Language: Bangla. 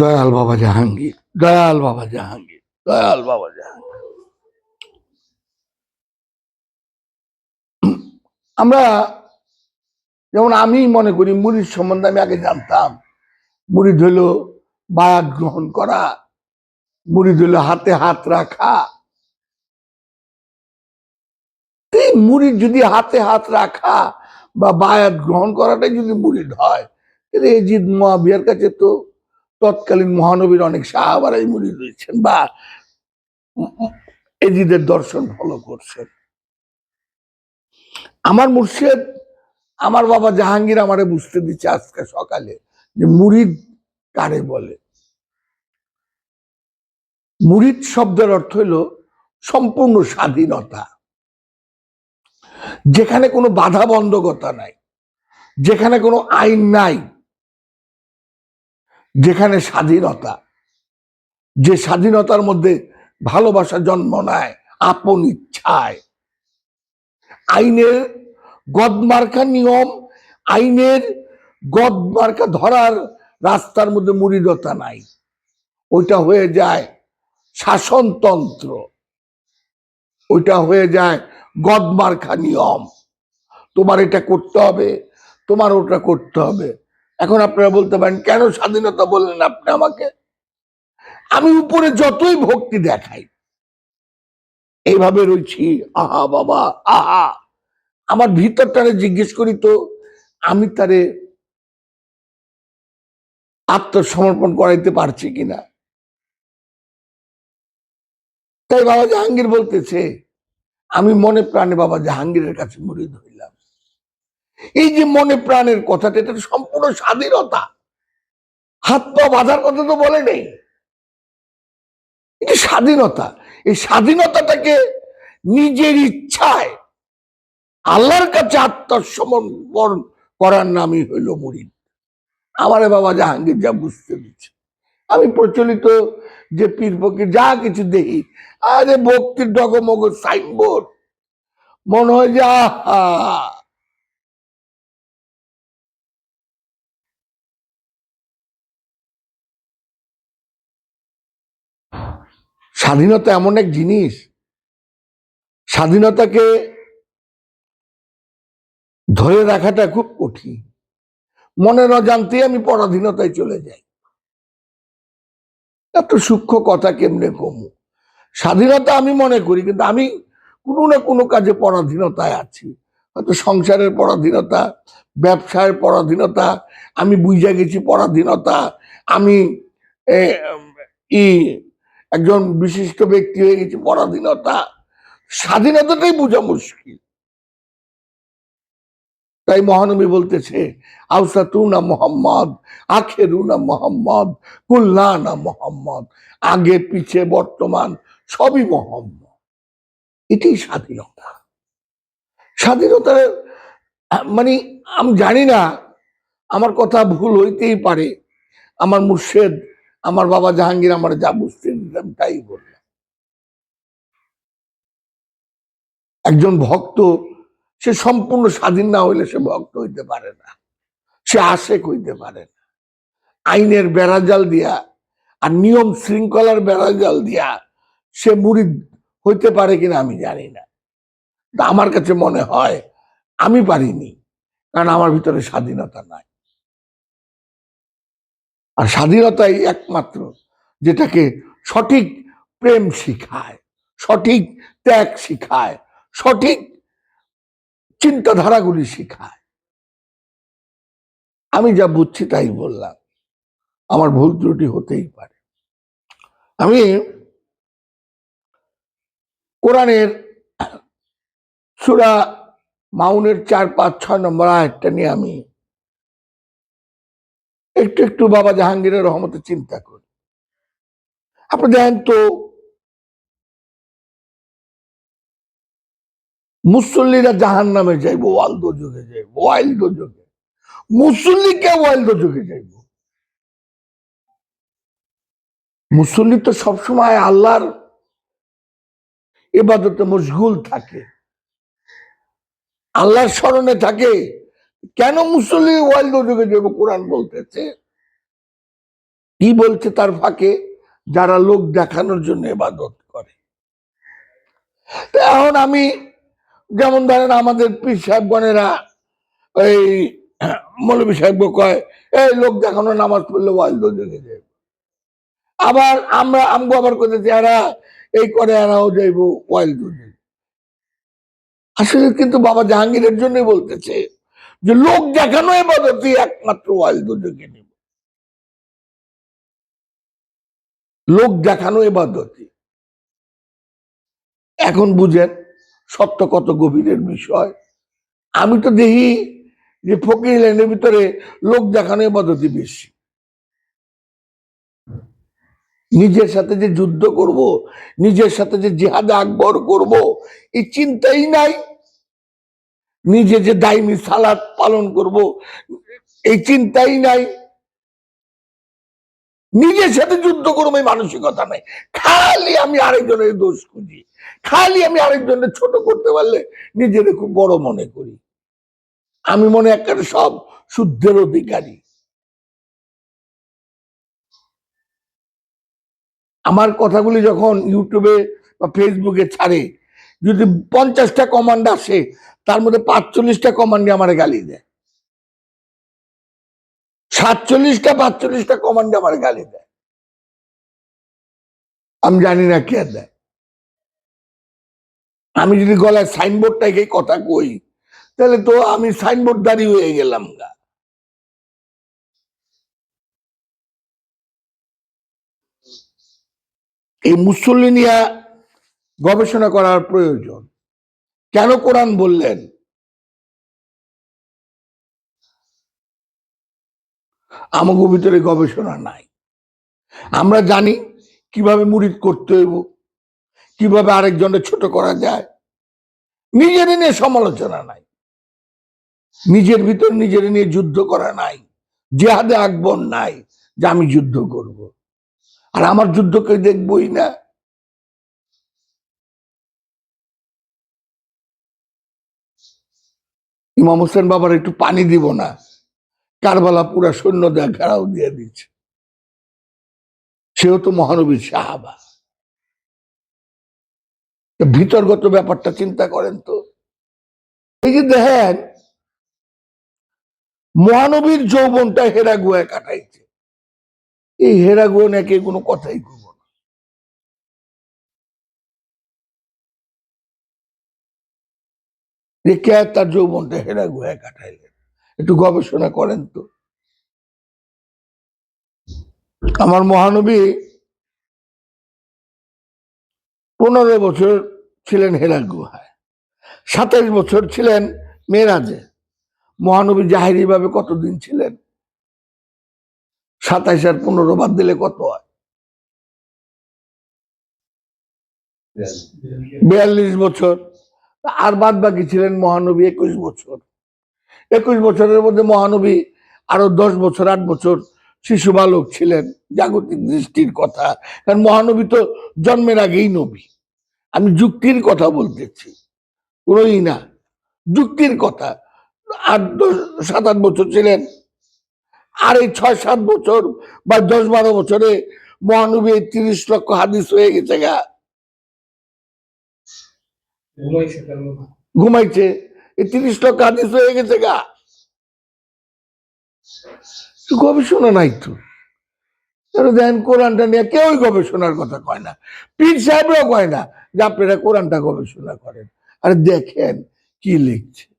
দয়াল বাবা জাহাঙ্গীর, দয়াল বাবা জাহাঙ্গীর, দয়াল বাবা জাহাঙ্গীর। আমরা যেমন আমি মনে করি মুড়ির সম্বন্ধে আমি আগে জানতাম মুড়ি হইল বায়াত গ্রহণ করা মুড়ি হইল হাতে হাত রাখা। এই মুড়ি যদি হাতে হাত রাখা বা বায়াত গ্রহণ করাটাই যদি মুড়িদ হয়, তাহলে এজিদ মহাবিয়ার কাছে তো তৎকালীন মহানবীর অনেক সাহাবারাই মুড়ি রয়েছেন বা এজিদের দর্শন ফলো করছেন। আমার মুর্শেদ, আমার বাবা জাহাঙ্গীর আমারে বুঝতে দিচ্ছে আজকে সকালে যে মুরিদ কারে বলে। মুরিদ শব্দের অর্থ হলো সম্পূর্ণ স্বাধীনতা। যেখানে কোনো বাধা বন্ধকতা নাই, যেখানে কোনো আইন নাই যেখানে স্বাধীনতা, যে স্বাধীনতার মধ্যে ভালোবাসা জন্ম নেয়, আপন ইচ্ছায়। আইনের গদমার্কা নিয়ম, আইনের গদমার্কা ধরার রাস্তার মধ্যে মুড়িদতা নাই। ওইটা হয়ে যায় শাসনতন্ত্র। ওইটা হয়ে যায় গদমার্কা নিয়ম। তোমার এটা করতে হবে, তোমার ওটা করতে হবে। এখন আপনারা বলতে পারেন, কেন স্বাধীনতা বললেন আপনি আমাকে? আমি উপরে যতই ভক্তি দেখাই, এইভাবে রয়েছি আহা বাবা, আহা। আমার ভিতরটারে জিজ্ঞেস করি তো, আমি তারে আত্মসমর্পণ করাইতে পারছি কিনা? তাই বাবা জাহাঙ্গীর বলতেছে, আমি মনে প্রাণে বাবা জাহাঙ্গীরের কাছে মুড়িদ হইলাম এই যে মনে প্রাণের কথাটা, এটা সম্পূর্ণ স্বাধীনতা। হাত পা বাঁধার কথা তো বলে নেই। স্বাধীনতা, এই স্বাধীনতাটাকে নিজের ইচ্ছায় আল্লাহর কাছে আত্মসমর্পণ করার নামই হইল মুরিদ। আমারে বাবা জাহাঙ্গীর যা বুঝতে দিচ্ছে। আমি প্রচলিত যে পীর ফকির, যা কিছু দেখি, আরে ভক্তির ডগমগ, সাইনবোর্ড। মনে হয় যে স্বাধীনতা এমন এক জিনিস। স্বাধীনতাকে ধরে রাখাটা খুব কঠিন। মনের অজান্তেই আমি পরাধীনতায় চলে যাই। এত সূক্ষ্ম কথা কেমনে কমু? স্বাধীনতা আমি মনে করি, কিন্তু আমি কোনো না কোনো কাজে পরাধীনতায় আছি। হয়তো সংসারের পরাধীনতা, ব্যবসায়ের পরাধীনতা, আমি বুঝে গেছি পরাধীনতা, আমি ই একজন বিশিষ্ট ব্যক্তি হয়ে গেছি, পরাধীনতা। স্বাধীনতাটাই বোঝা মুশকিল। তাই মহানবী বলতেছে আউসা তু না মোহাম্মদ আখেরু না মোহাম্মদ কুল্লা না মোহাম্মদ, আগে, পিছে, বর্তমান, সবই মোহাম্মদ। এটাই স্বাধীনতা। স্বাধীনতার মানে আমি জানি না, আমার কথা ভুল হইতেই পারে। আমার মুর্শেদ আমার বাবা জাহাঙ্গীর আমার যা বুঝতে দিতাম তাই বললাম। একজন ভক্ত, সে সম্পূর্ণ স্বাধীন না হইলে সে ভক্ত হইতে পারে না। সে আশেক হইতে পারে না। আইনের বেড়াজাল দিয়া আর নিয়ম শৃঙ্খলার বেড়াজাল দিয়া সে মুড়ি হইতে পারে কিনা আমি জানি না। আমার কাছে মনে হয় আমি পারিনি, কারণ আমার ভিতরে স্বাধীনতা নাই। আর স্বাধীনতাই একমাত্র যেটাকে সঠিক প্রেম শিখায়, সঠিক ত্যাগ শিখায়, সঠিক চিন্তাধারাগুলি শিখায়। আমি যা বুঝছি তাই বললাম। আমার ভুল ত্রুটি হতেই পারে। আমি কোরআনের সুরা মাউনের চার পাঁচ ছয় নম্বর আয়াতটা নিয়ে আমি একটু একটু বাবা জাহাঙ্গীরের রহমতে চিন্তা করি। আপনি দেখেন তো, মুসল্লিরা জাহান নামে যাইব ওয়ালদ যুগে যাইব ওয়াইল্ড যুগে। মুসল্লিকে ওয়াইল্ড যুগে যাইব? মুসল্লি তো সবসময় আল্লাহর এবাদতে মশগুল থাকে। আল্লাহর স্মরণে থাকে। কেন মুসল্লি ওয়াইল্ড যুগে যাইব কোরআন বলতেছে? কি বলছে তার ফাঁকে? যারা লোক দেখানোর জন্য এবাদত করে। এখন আমি যেমন ধরেন আমাদের পীর সাহেবগণেরা এই মৌলবী সাহেব কয়, এই লোক দেখানো নামাজ পড়লে ওয়াইল যুগে যাবে আবার আমরা, আমগো আবার করতেছি এরা এই করে, এরাও যাইব ওয়াইল দেখে আসলে কিন্তু বাবা জাহাঙ্গীরের জন্যই বলতেছে যে লোক দেখানো এবাদতই একমাত্র ওয়াইল দেখে নিব লোক দেখানো এবাদতি এখন বুঝেন, সত্য কত গভীরের বিষয়। আমি তো দেখি যে ফকির লাইনের ভিতরে লোক দেখানো এবাদতি বেশি। নিজের সাথে যে যুদ্ধ করব, নিজের সাথে যে জিহাদে আকবর করব, এই চিন্তাই নাই। নিজে যে দাইমি সালাদ পালন করব, এই চিন্তাই নাই। নিজের সাথে যুদ্ধ করব এই মানসিকতা নাই। খালি আমি আরেকজনের দোষ খুঁজি। খালি আমি আরেকজনের ছোট করতে পারলে নিজের খুব বড় মনে করি। আমি মনে একটা সব শুদ্ধের অধিকারী। আমার কথাগুলি যখন ইউটিউবে বা ফেসবুকে ছাড়ে যদি পঞ্চাশটা কমান্ড আসে, তার মধ্যে পাঁচচল্লিশটা কমান্ডে আমার গালি দেয়। সাতচল্লিশটা, পাঁচচল্লিশটা কমান্ডে আমার গালি দেয়। আমি জানি না কে দেয়। আমি যদি গলায় সাইনবোর্ডটাকে কথা কই, তাহলে তো আমি সাইনবোর্ড দাঁড়িয়ে হয়ে গেলাম গা। এই মুসলিনিয়া গবেষণা করার প্রয়োজন। কেন কোরআন বললেন? আমাকে ভিতরে গবেষণা নাই। আমরা জানি কীভাবে মুড়িদ করতে হইব, কীভাবে আরেকজনের ছোট করা যায়। নিজের নিয়ে সমালোচনা নাই। নিজের ভিতর নিজের নিয়ে যুদ্ধ করা নাই। জেহাদে আকবর নাই যে আমি যুদ্ধ করব। আর আমার যুদ্ধকে দেখবই না। ইমাম হোসেন বাবার একটু পানি দিব না। কারবালা পুরা সৈন্য দেয়া ঘেরাও দিয়ে দিচ্ছে। সেও তো মহানবীর সাহাবা। ভিতরগত ব্যাপারটা চিন্তা করেন তো। এই যে দেখেন, মহানবীর যৌবনটা হেরা গুয়ায় কাটাইছে। এই হেরা গুয়া নাকি কোনো কথাই করব যে কে তার যৌবনটা হেরা গুহায় কাটাইলেন? একটু গবেষণা করেন তো। আমার মহানবী পনেরো বছর ছিলেন হেরা গুহায় সাতাইশ বছর ছিলেন মেয়েরাজে মহানবী জাহেরি ভাবে কতদিন ছিলেন? সাতাইশ আর পনেরো বাদ দিলে কত হয়? বিয়াল্লিশ বছর। আর বাদ বাকি ছিলেন মহানবী একুশ বছর। একুশ বছরের মধ্যে মহানবী আরও দশ বছর, আট বছর শিশু বালক ছিলেন, জাগতিক দৃষ্টির কথা। কারণ মহানবী তো জন্মের আগেই নবী। আমি যুক্তির কথা বলতেছি কোনোই না, যুক্তির কথা। আট দশ, সাত, আট বছর ছিলেন। আর এই ছয়, সাত বছর বা দশ, বারো বছরে মহানবী তিরিশ লক্ষ হাদিস হয়ে গেছে গা। ঘুমাইছে এই তিরিশ লক্ষ হাদিস হয়ে গেছে গা। গবেষণা নাই তো? দেখেন কোরআনটা নিয়ে কেউই গবেষণার কথা কয় না। পীর সাহেবরাও কয় না যে আপনারা কোরআনটা গবেষণা করেন। আর দেখেন কি লিখছে।